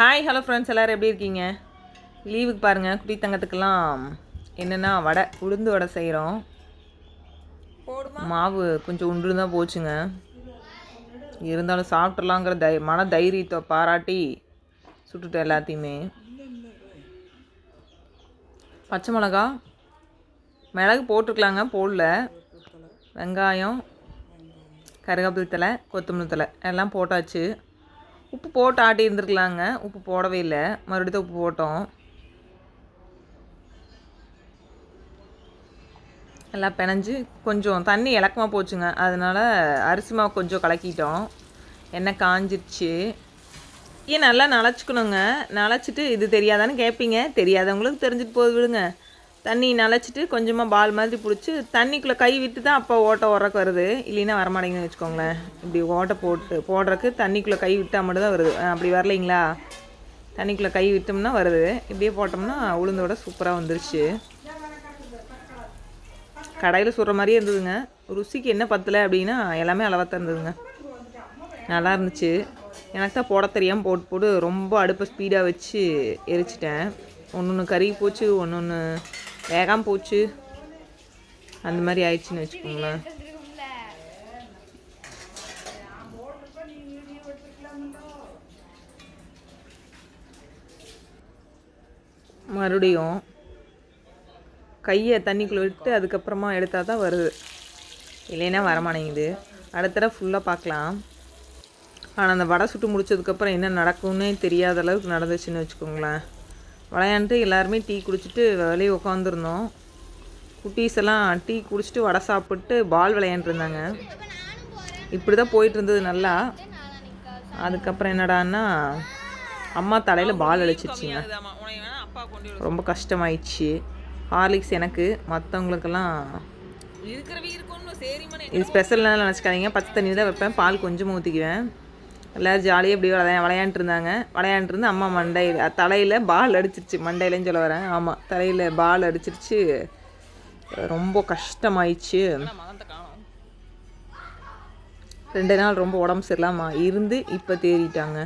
Hi hello friends எல்லோரும் எப்படி இருக்கீங்க? லீவுக்கு பாருங்கள் குட்டி தங்கத்துக்கெல்லாம் என்னென்னா வடை உளுந்து வடை செய்கிறோம் மாவு கொஞ்சம் உண்டு தான் போச்சுங்க. இருந்தாலும் சாப்பிட்றலாங்கிற தை மன தைரியத்தை பாராட்டி சுட்டுட்டு எல்லாத்தையுமே. பச்சை மிளகா மிளகு போட்டிருக்கலாங்க போடல. வெங்காயம் கருவேப்பிலை தலை கொத்தமல்லி தலை எல்லாம் போட்டாச்சு. உப்பு போட்டு ஆட்டி இருந்துருக்கலாங்க. உப்பு போடவே இல்லை. மறுபடியும் தான் உப்பு போட்டோம். எல்லாம் பிணைஞ்சு கொஞ்சம் தண்ணி இலக்கமாக போச்சுங்க. அதனால் அரிசி மாவு கொஞ்சம் கலக்கிட்டோம். எண்ணெய் காஞ்சிருச்சு. ஏன் நல்லா நனைச்சிக்கணுங்க நனைச்சிட்டு இது தெரியாதான்னு கேட்பீங்க தெரியாதவங்களுக்கு தெரிஞ்சுட்டு போது விடுங்க. தண்ணி நனைச்சிட்டு கொஞ்சமாக பால் மாதிரி பிடிச்சி தண்ணிக்குள்ளே கை விட்டு தான் அப்போ ஓட்டை உரக்கு வருது. இல்லைன்னா வரமாட்டேங்குதுன்னு வச்சுக்கோங்களேன். இப்படி ஓட்டை போட்டு போடுறக்கு தண்ணிக்குள்ளே கை விட்டால் மட்டும் தான் வருது அப்படி வரலைங்களா? தண்ணிக்குள்ளே கை விட்டோம்னா வருது. இப்படியே போட்டோம்னா உளுந்தோட சூப்பராக வந்துருச்சு. கடையில் சுடுற மாதிரியே இருந்ததுங்க. ருசிக்கு என்ன பத்தலை அப்படின்னா எல்லாமே அளவாக தான் இருந்ததுங்க. நல்லா இருந்துச்சு. எனக்கு தான் போட தெரியாமல் போட்டு போட்டு ரொம்ப அடுப்பை ஸ்பீடாக வச்சு எரிச்சிட்டேன். ஒன்று ஒன்று கறி போச்சு ஒன்று ஒன்று வேகாமல் போச்சு. அந்த மாதிரி ஆயிடுச்சுன்னு வச்சுக்கோங்களேன். மறுபடியும் கையை தண்ணிக்குள்ளே விட்டு அதுக்கப்புறமா எடுத்தால் தான் வருது. இல்லைன்னா வரமாட்டேங்குது. அடுத்த தடவை ஃபுல்லாக பார்க்கலாம். ஆனால் அந்த வடை சுட்டு முடிச்சதுக்கப்புறம் என்ன நடக்கும்னே தெரியாத அளவுக்கு நடந்துச்சுன்னு வச்சுக்கோங்களேன். விளையாண்டுட்டு எல்லாருமே டீ குடிச்சிட்டு வெளியே உட்காந்துருந்தோம் குட்டீஸ் எல்லாம் டீ குடிச்சிட்டு வடை சாப்பிட்டு பால் விளையாண்டுருந்தாங்க. இப்படி தான் போயிட்டு இருந்தது நல்லா. அதுக்கப்புறம் என்னடான்னா அம்மா தலையில் பால் அழிச்சிருச்சுங்க. ரொம்ப கஷ்டமாயிடுச்சு. ஹார்லிக்ஸ் எனக்கு மற்றவங்களுக்கெல்லாம் இது ஸ்பெஷல்லாம் நினச்சிக்காதீங்க. பச்சை தண்ணி தான் வைப்பேன். பால் கொஞ்சமாக ஊற்றிக்குவேன் எல்லோரும் ஜாலியாக இப்படி விளையா விளையாண்டுருந்தாங்க. விளையாண்டுருந்து அம்மா மண்டையில் தலையில் பால் அடிச்சிருச்சு. மண்டையிலன்னு சொல்ல வரேன். ஆமாம் தலையில் பால் அடிச்சிருச்சு. ரொம்ப கஷ்டமாயிடுச்சு. ரெண்டு நாள் ரொம்ப உடம்பு சரியில்லாமல் இருந்து இப்போ தேறிட்டாங்க.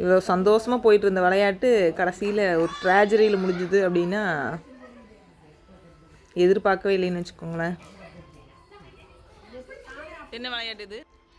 இவ்வளோ சந்தோஷமாக போயிட்டு இருந்த விளையாட்டு கடைசியில் ஒரு ட்ராஜரியில் முடிஞ்சுது அப்படின்னா எதிர்பார்க்கவே இல்லைன்னு வச்சுக்கோங்களேன். என்ன விளையாட்டு இது?